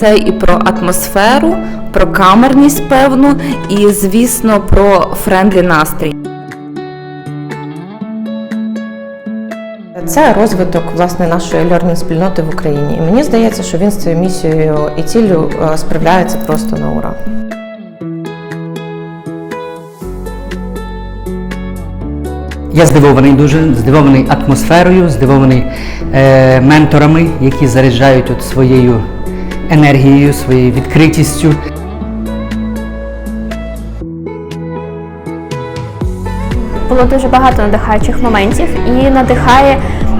Це і про атмосферу, про камерність певну, і, звісно, про френдлі настрій. Це розвиток власне нашої learning спільноти в Україні. І мені здається, що він з цією місією і ціллю е, справляється просто на ура. Я здивований дуже, здивований атмосферою, здивований е, менторами, які заряджають от своєю енергією, своєю відкритістю. було дуже багато надихаючих моментів і надихає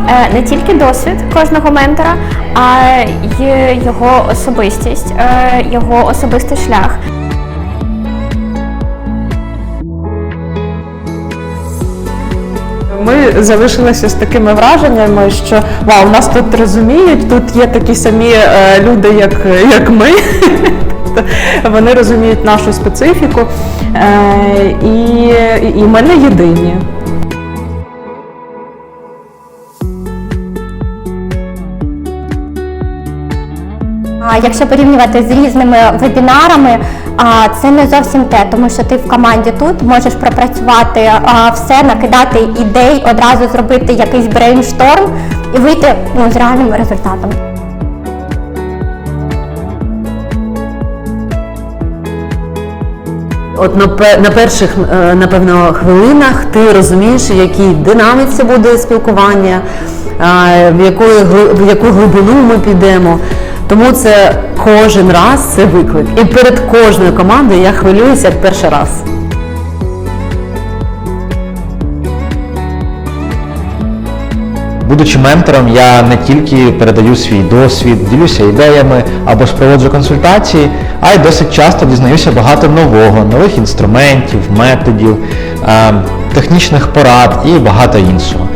е, не тільки досвід кожного ментора, а й його особистість, е, його особистий шлях. Ми залишилися з такими враженнями, що вау, нас тут розуміють, тут є такі самі е, люди, як, як ми. Тобто Вони розуміють нашу специфіку, е, і, і ми не єдині. Якщо порівнювати з різними вебінарами, це не зовсім те, тому що ти в команді тут можеш пропрацювати все, накидати ідей, одразу зробити якийсь брейншторм і вийти ну, з реальним результатом. От на, перших, е, напевно, хвилинах ти розумієш, в якій динаміці буде спілкування, в, гли- в яку глибину ми підемо. Тому це кожен раз це виклик. І перед кожною командою я хвилююся як перший раз. Будучи ментором, я не тільки передаю свій досвід, ділюся ідеями або ж проводжу консультації, а й досить часто дізнаюся багато нового, нових інструментів, методів, е, технічних порад і багато іншого.